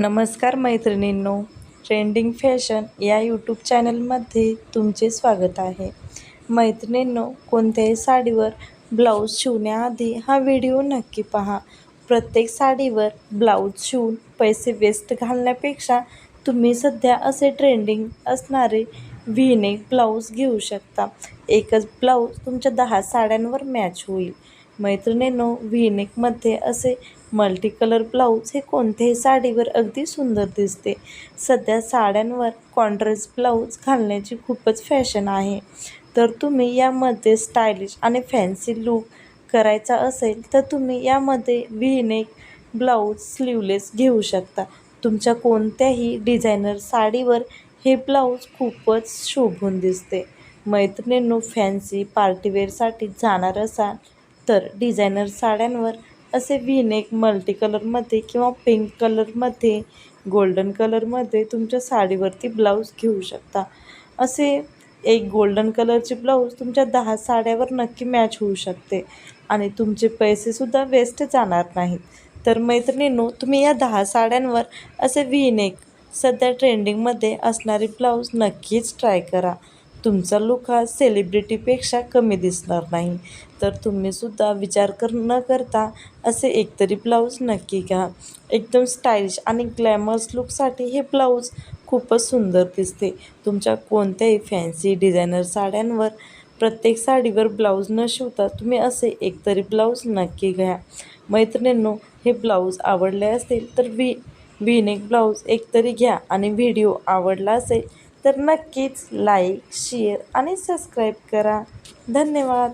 नमस्कार मैत्रिणींनो trending fashion या यूट्यूब चॅनलमध्ये तुमचे स्वागत आहे. मैत्रिणींनो कोणत्याही साडीवर ब्लाऊज शिवण्याआधी हा व्हिडिओ नक्की पहा. प्रत्येक साडीवर ब्लाऊज शिवून पैसे वेस्ट घालण्यापेक्षा तुम्ही सध्या असे ट्रेंडिंग असणारे व्हीनेक ब्लाऊज घेऊ शकता. एकच ब्लाऊज तुमच्या दहा साड्यांवर मॅच होईल. मैत्रिणींनो व्हीनेकमध्ये असे मल्टी कलर ब्लाऊज हे कोणत्याही साडीवर अगदी सुंदर दिसते. सध्या साड्यांवर कॉन्ट्रास्ट ब्लाऊज घालण्याची खूपच फॅशन आहे. तर तुम्ही यामध्ये स्टायलिश आणि फॅन्सी लूक करायचा असेल तर तुम्ही यामध्ये व्हीनेक ब्लाऊज स्लीवलेस घेऊ शकता. तुमच्या कोणत्याही डिझायनर साडीवर हे ब्लाऊज खूपच शोभून दिसते. मैत्रिणींनो फॅन्सी पार्टीवेअरसाठी जाणार असाल तर डिझायनर साड्यांवर असे व्ही मल्टी कलरमध्ये किंवा पिंक कलरमध्ये गोल्डन कलरमध्ये तुमच्या साडीवरती ब्लाऊज घेऊ शकता. असे एक गोल्डन कलरचे ब्लाऊज तुमच्या दहा साड्यावर नक्की मॅच होऊ शकते. आणि तुमचे पैसेसुद्धा वेस्ट जाणार नाहीत. तर मैत्रिणींनो तुम्ही या दहा साड्यांवर असे व्ही सध्या ट्रेंडिंगमध्ये असणारे ब्लाऊज नक्कीच ट्राय करा. तुमचा लुक हा सेलिब्रिटीपेक्षा कमी दिसणार नाही. तर तुम्हीसुद्धा विचार कर न करता असे एकतरी ब्लाऊज नक्की घ्या. एकदम स्टाईलिश आणि ग्लॅमर्स लुकसाठी हे ब्लाऊज खूपच सुंदर दिसते. तुमच्या कोणत्याही फॅन्सी डिझायनर साड्यांवर प्रत्येक साडीवर ब्लाऊज न शिवता तुम्ही असे एकतरी ब्लाऊज नक्की घ्या. मैत्रिणींनो हे ब्लाऊज आवडले असतील तर व्ही व्हीनेक ब्लाऊज एकतरी घ्या आणि व्हिडिओ आवडला असेल तर नक्कीच लाईक शेअर आणि सबस्क्राईब करा. धन्यवाद.